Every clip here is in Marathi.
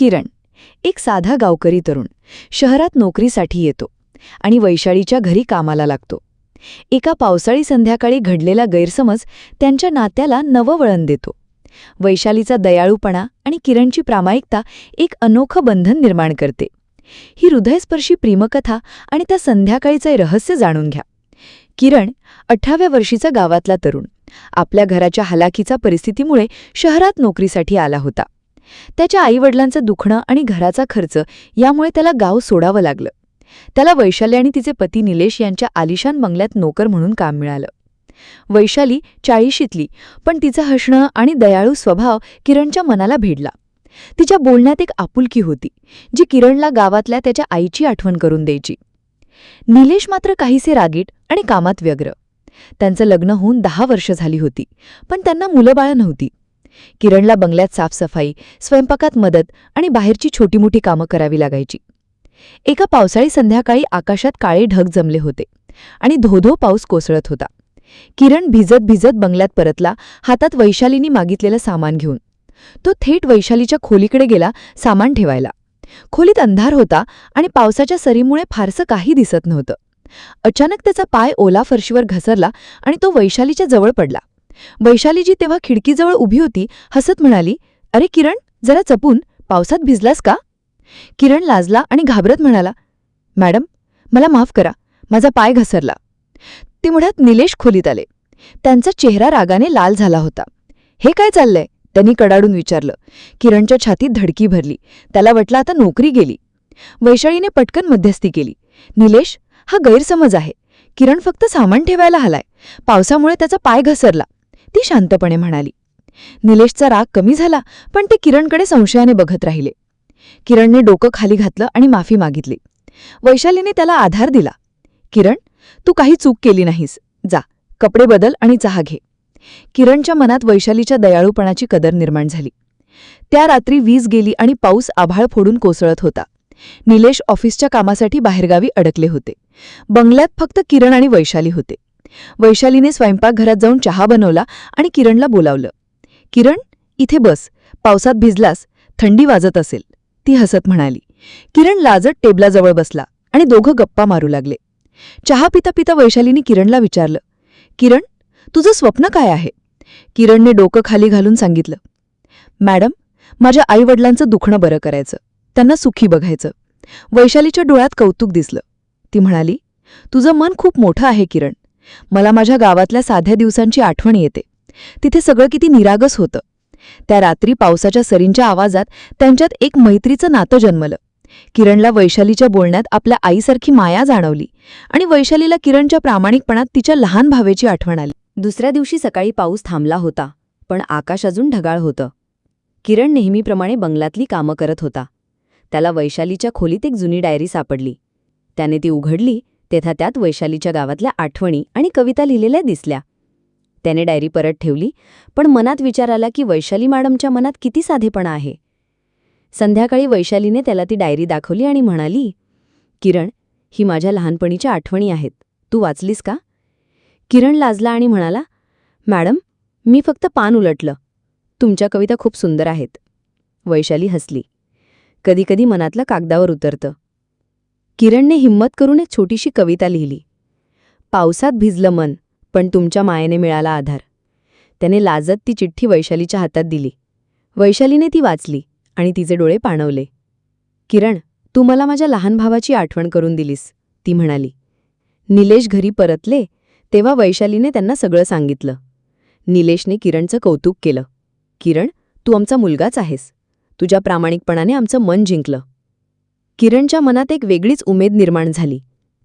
किरण एक साधा गावकरी तरुण शहरात नोकरीसाठी येतो आणि वैशालीच्या घरी कामाला लागतो. एका पावसाळी संध्याकाळी घडलेला गैरसमज त्यांच्या नात्याला नवं वळण देतो. वैशालीचा दयाळूपणा आणि किरणची प्रामाणिकता एक अनोखं बंधन निर्माण करते. ही हृदयस्पर्शी प्रेमकथा आणि त्या संध्याकाळीचे रहस्य जाणून घ्या. किरण अठराव्या वर्षीचा गावातला तरुण आपल्या घराच्या हलाखीचा परिस्थितीमुळे शहरात नोकरीसाठी आला होता. त्याच्या आईवडिलांचं दुखणं आणि घराचा खर्च यामुळे त्याला गाव सोडावं लागलं. त्याला वैशाली आणि तिचे पती निलेश यांच्या आलिशान बंगल्यात नोकर म्हणून काम मिळालं. वैशाली चाळीशीतली पण तिचं हसणं आणि दयाळू स्वभाव किरणच्या मनाला भिडला. तिच्या बोलण्यात एक आपुलकी होती जी किरणला गावातल्या त्याच्या आईची आठवण करून द्यायची. निलेश मात्र काहीसे रागीट आणि कामात व्यग्र. त्यांचं लग्न होऊन दहा वर्ष झाली होती पण त्यांना मुलंबाळं नव्हती. किरणला बंगल्यात साफसफाई स्वयंपाकात मदत आणि बाहेरची छोटी मोठी कामं करावी लागायची. एका पावसाळी संध्याकाळी आकाशात काळे ढग जमले होते आणि धोधो पाऊस कोसळत होता. किरण भिजत भिजत बंगल्यात परतला हातात वैशालीनी मागितलेलं सामान घेऊन. तो थेट वैशालीच्या खोलीकडे गेला सामान ठेवायला. खोलीत अंधार होता आणि पावसाच्या सरीमुळे फारसं काही दिसत नव्हतं. अचानक त्याचा पाय ओला फरशीवर घसरला आणि तो वैशालीच्या जवळ पडला. वैशाली जी तेव्हा खिडकीजवळ उभी होती हसत म्हणाली अरे किरण जरा चपून पावसात भिजलास का? किरण लाजला आणि घाबरत म्हणाला मॅडम मला माफ करा माझा पाय घसरला. तेवढ्यात निलेश खोलीत आले. त्यांचा चेहरा रागाने लाल झाला होता. हे काय चाललंय? त्यांनी कडाडून विचारलं. किरणच्या छातीत धडकी भरली. त्याला वाटलं आता नोकरी गेली. वैशाळीने पटकन मध्यस्थी केली. निलेश हा गैरसमज आहे. किरण फक्त सामान ठेवायला हलाय. पावसामुळे त्याचा पाय घसरला. ती शांतपणे म्हणाली. निलेशचा राग कमी झाला पण ते किरणकडे संशयाने बघत राहिले. किरणने डोकं खाली घातलं आणि माफी मागितली. वैशालीने त्याला आधार दिला. किरण तू काही चूक केली नाहीस. जा कपडे बदल आणि चहा घे. किरणच्या मनात वैशालीच्या दयाळूपणाची कदर निर्माण झाली. त्या रात्री वीज गेली आणि पाऊस आभाळ फोडून कोसळत होता. निलेश ऑफिसच्या कामासाठी बाहेरगावी अडकले होते. बंगल्यात फक्त किरण आणि वैशाली होते. वैशालीने स्वयंपाकघरात जाऊन चहा बनवला आणि किरणला बोलावलं किरण इथे बस. पावसात भिजलास थंडी वाजत असेल. ती हसत म्हणाली. किरण लाजत टेबलाजवळ बसला आणि दोघं गप्पा मारू लागले. चहा पिता पिता वैशालीने किरणला विचारलं किरण तुझं स्वप्न काय आहे? किरणने डोकं खाली घालून सांगितलं मॅडम माझ्या आईवडिलांचं दुखणं बरं करायचं त्यांना सुखी बघायचं. वैशालीच्या डोळ्यात कौतुक दिसलं. ती म्हणाली तुझं मन खूप मोठं आहे किरण. मला माझ्या गावातल्या साध्या दिवसांची आठवण येते. तिथे सगळं किती निरागस होतं. त्या रात्री पावसाच्या सरींच्या आवाजात त्यांच्यात एक मैत्रीचं नातं जन्मलं. किरणला वैशालीच्या बोलण्यात आपल्या आईसारखी माया जाणवली आणि वैशालीला किरणच्या प्रामाणिकपणात तिच्या लहान भावेची आठवण आली. दुसऱ्या दिवशी सकाळी पाऊस थांबला होता पण आकाश अजून ढगाळ होतं. किरण नेहमीप्रमाणे बंगलातली कामं करत होता. त्याला वैशालीच्या खोलीत एक जुनी डायरी सापडली. त्याने ती उघडली तेथा त्यात वैशालीच्या गावातल्या आठवणी आणि कविता लिहिलेल्या दिसल्या. त्याने डायरी परत ठेवली पण मनात विचार आला की वैशाली मॅडमच्या मनात किती साधेपणा आहे. संध्याकाळी वैशालीने त्याला ती डायरी दाखवली आणि म्हणाली किरण ही माझ्या लहानपणीच्या आठवणी आहेत. तू वाचलीस का? किरण लाजला आणि म्हणाला मॅडम मी फक्त पान उलटलं. तुमच्या कविता खूप सुंदर आहेत. वैशाली हसली. कधीकधी मनातलं कागदावर उतरतं. किरणने हिंमत करून एक छोटीशी कविता लिहिली. पावसात भिजलं मन पण तुमच्या मायेने मिळाला आधार. त्याने लाजत ती चिठ्ठी वैशालीच्या हातात दिली. वैशालीने ती वाचली आणि तिचे डोळे पाणवले. किरण तू मला माझ्या लहान भावाची आठवण करून दिलीस ती म्हणाली. निलेश घरी परतले तेव्हा वैशालीने त्यांना सगळं सांगितलं. निलेशने किरणचं कौतुक केलं. किरण तू आमचा मुलगाच आहेस. तुझ्या प्रामाणिकपणाने आमचं मन जिंकलं. किरणच्या मनात एक वेगळीच उमेद निर्माण झाली.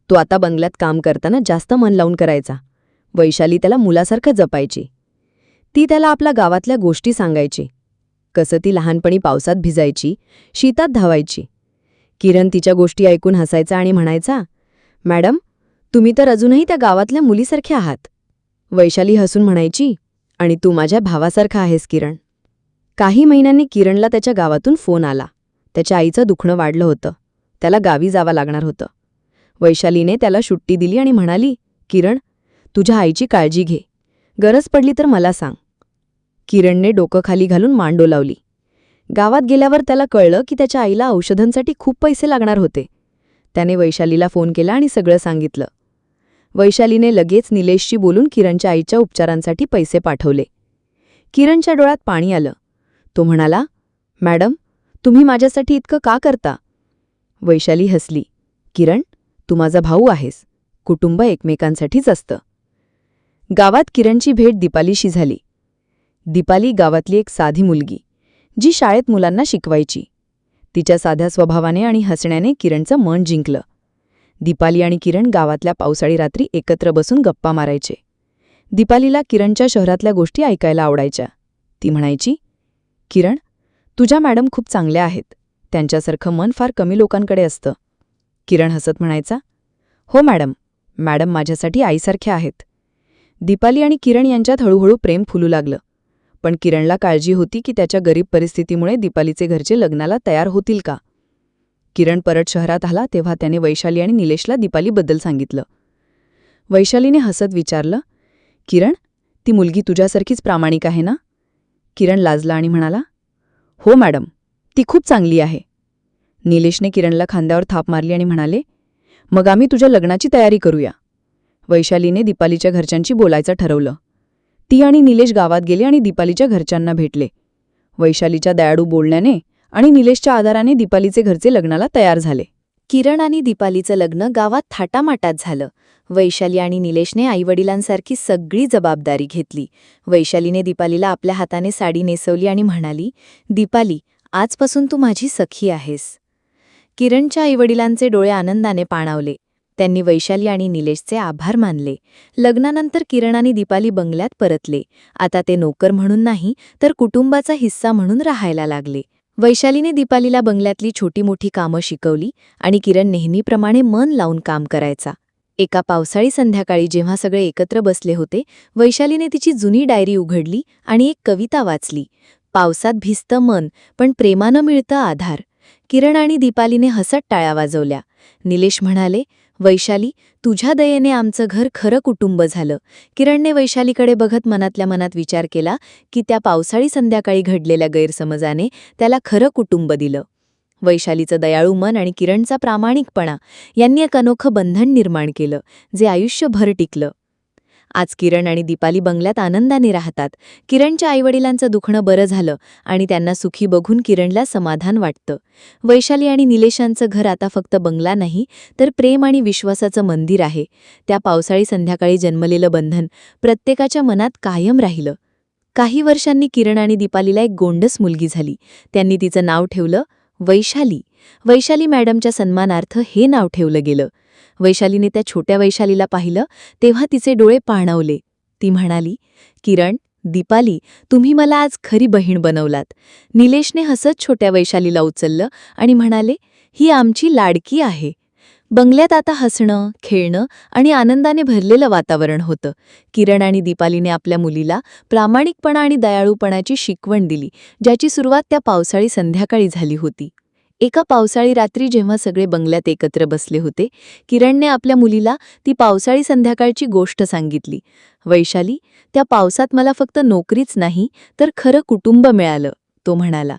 तो आता बंगल्यात काम करताना जास्त मन लावून करायचा. वैशाली त्याला मुलासारखं जपायची. ती त्याला आपल्या गावातल्या गोष्टी सांगायची. कसं ती लहानपणी पावसात भिजायची शीतात धावायची. किरण तिच्या गोष्टी ऐकून हसायचा आणि म्हणायचा मॅडम तुम्ही तर अजूनही त्या गावातल्या मुलीसारखे आहात. वैशाली हसून म्हणायची आणि तू माझ्या भावासारखा आहेस किरण. काही महिन्यांनी किरणला त्याच्या गावातून फोन आला. त्याच्या आईचं दुखणं वाढलं होतं. त्याला गावी जावं लागणार होतं. वैशालीने त्याला सुट्टी दिली आणि म्हणाली किरण तुझ्या आईची काळजी घे. गरज पडली तर मला सांग. किरणने डोकं खाली घालून मान डोलावली गावात गेल्यावर त्याला कळलं की त्याच्या आईला औषधांसाठी खूप पैसे लागणार होते. त्याने वैशालीला फोन केला आणि सगळं सांगितलं. वैशालीने लगेच निलेशशी बोलून किरणच्या आईच्या उपचारांसाठी पैसे पाठवले. किरणच्या डोळ्यात पाणी आलं. तो म्हणाला मॅडम तुम्ही माझ्यासाठी इतकं का करता? वैशाली हसली. किरण तू माझा भाऊ आहेस. कुटुंब एकमेकांसाठीच असतं. गावात किरणची भेट दीपालीशी झाली. दीपाली गावातली एक साधी मुलगी जी शाळेत मुलांना शिकवायची. तिच्या साध्या स्वभावाने आणि हसण्याने किरणचं मन जिंकलं. दीपाली आणि किरण गावातल्या पावसाळी रात्री एकत्र बसून गप्पा मारायचे. दीपालीला किरणच्या शहरातल्या गोष्टी ऐकायला आवडायच्या. ती म्हणायची किरण तुझ्या मॅडम खूप चांगल्या आहेत. त्यांच्यासारखं मन फार कमी लोकांकडे असतं. किरण हसत म्हणायचा हो मॅडम मॅडम माझ्यासाठी आईसारख्या आहेत. दीपाली आणि किरण यांच्यात हळूहळू प्रेम फुलू लागलं. पण किरणला काळजी होती की त्याच्या गरीब परिस्थितीमुळे दीपालीचे घरचे लग्नाला तयार होतील का? किरण परत शहरात आला तेव्हा त्याने वैशाली आणि निलेशला दीपालीबद्दल सांगितलं. वैशालीने हसत विचारलं किरण ती मुलगी तुझ्यासारखीच प्रामाणिक आहे ना? किरण लाजला आणि म्हणाला हो मॅडम ती खूप चांगली आहे. निलेशने किरणला खांद्यावर थाप मारली आणि म्हणाले मग आम्ही तुझ्या लग्नाची तयारी करूया. वैशालीने दीपालीच्या घरच्यांशी बोलायचं ठरवलं. ती आणि निलेश गावात गेले आणि दीपालीच्या घरच्यांना भेटले. वैशालीच्या दयाळू बोलण्याने आणि निलेशच्या आधाराने दीपालीचे घरचे लग्नाला तयार झाले. किरण आणि दीपालीचं लग्न गावात थाटामाटात झालं. वैशाली आणि निलेशने आईवडिलांसारखी सगळी जबाबदारी घेतली. वैशालीने दीपालीला आपल्या हाताने साडी नेसवली आणि म्हणाली दीपाली आजपासून तू माझी सखी आहेस. किरणच्या आईवडिलांचे डोळे आनंदाने पाणावले. त्यांनी वैशाली आणि निलेशचे आभार मानले. लग्नानंतर किरण आणि दीपाली बंगल्यात परतले. आता ते नोकर म्हणून नाही तर कुटुंबाचा हिस्सा म्हणून राहायला लागले. वैशालीने दीपालीला बंगल्यातली छोटी मोठी कामं शिकवली आणि किरण नेहमीप्रमाणे मन लावून काम करायचा. एका पावसाळी संध्याकाळी जेव्हा सगळे एकत्र बसले होते वैशालीने तिची जुनी डायरी उघडली आणि एक कविता वाचली. पावसात भिजतं मन पण प्रेमानं मिळतं आधार. किरण आणि दीपालीने हसत टाळ्या वाजवल्या. निलेश म्हणाले वैशाली तुझ्या दयेने आमचं घर खरं कुटुंब झालं. किरणने वैशालीकडे बघत मनातल्या मनात विचार केला की त्या पावसाळी संध्याकाळी घडलेल्या गैरसमजाने त्याला खरं कुटुंब दिलं. वैशालीचं दयाळू मन आणि किरणचा प्रामाणिकपणा यांनी एक अनोखं बंधन निर्माण केलं जे आयुष्यभर टिकलं. आज किरण आणि दीपाली बंगल्यात आनंदाने राहतात. किरणच्या आईवडिलांचं दुखणं बरं झालं आणि त्यांना सुखी बघून किरणला समाधान वाटतं. वैशाली आणि निलेशांचं घर आता फक्त बंगला नाही तर प्रेम आणि विश्वासाचं मंदिर आहे. त्या पावसाळी संध्याकाळी जन्मलेलं बंधन प्रत्येकाच्या मनात कायम राहिलं. काही वर्षांनी किरण आणि दीपालीला एक गोंडस मुलगी झाली. त्यांनी तिचं नाव ठेवलं वैशाली. वैशाली मॅडमच्या सन्मानार्थ हे नाव ठेवलं गेलं. वैशालीने त्या छोट्या वैशालीला पाहिलं तेव्हा तिचे डोळे पाणावले. ती म्हणाली किरण दीपाली तुम्ही मला आज खरी बहीण बनवलात. निलेशने हसत छोट्या वैशालीला उचललं आणि म्हणाले ही आमची लाडकी आहे. बंगल्यात आता हसणं खेळणं आणि आनंदाने भरलेलं वातावरण होतं. किरण आणि दीपालीने आपल्या मुलीला प्रामाणिकपणा आणि दयाळूपणाची शिकवण दिली ज्याची सुरुवात त्या पावसाळी संध्याकाळी झाली होती. एका पावसाळी रात्री जेव्हा सगळे बंगल्यात एकत्र बसले होते किरणने आपल्या मुलीला ती पावसाळी संध्याकाळची गोष्ट सांगितली. वैशाली त्या पावसात मला फक्त नोकरीच नाही तर खरं कुटुंब मिळालं तो म्हणाला.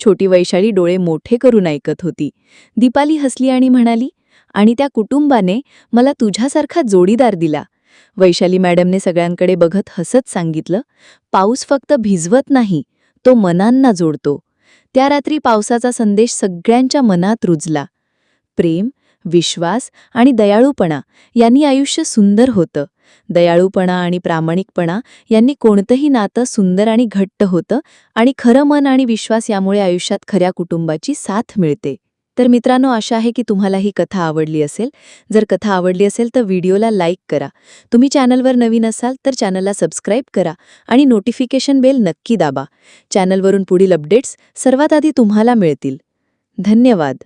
छोटी वैशाली डोळे मोठे करून ऐकत होती. दीपाली हसली आणि म्हणाली आणि त्या कुटुंबाने मला तुझ्यासारखा जोडीदार दिला. वैशाली मॅडमने सगळ्यांकडे बघत हसत सांगितलं पाऊस फक्त भिजवत नाही तो मनांना जोडतो. त्या रात्री पावसाचा संदेश सगळ्यांच्या मनात रुजला. प्रेम विश्वास आणि दयाळूपणा यांनी आयुष्य सुंदर होतं. दयाळूपणा आणि प्रामाणिकपणा यांनी कोणतंही नातं सुंदर आणि घट्ट होतं आणि खरं मन आणि विश्वास यामुळे आयुष्यात खऱ्या कुटुंबाची साथ मिळते. तर मित्रांनो आशा आहे की तुम्हाला ही कथा आवडली असेल. जर कथा आवडली असेल तर व्हिडिओला लाईक करा. तुम्ही चॅनलवर नवीन असाल तर चॅनलला सबस्क्राईब करा आणि नोटिफिकेशन बेल नक्की दाबा. चॅनलवरून पुढील अपडेट्स सर्वात आधी तुम्हाला मिळतील. धन्यवाद.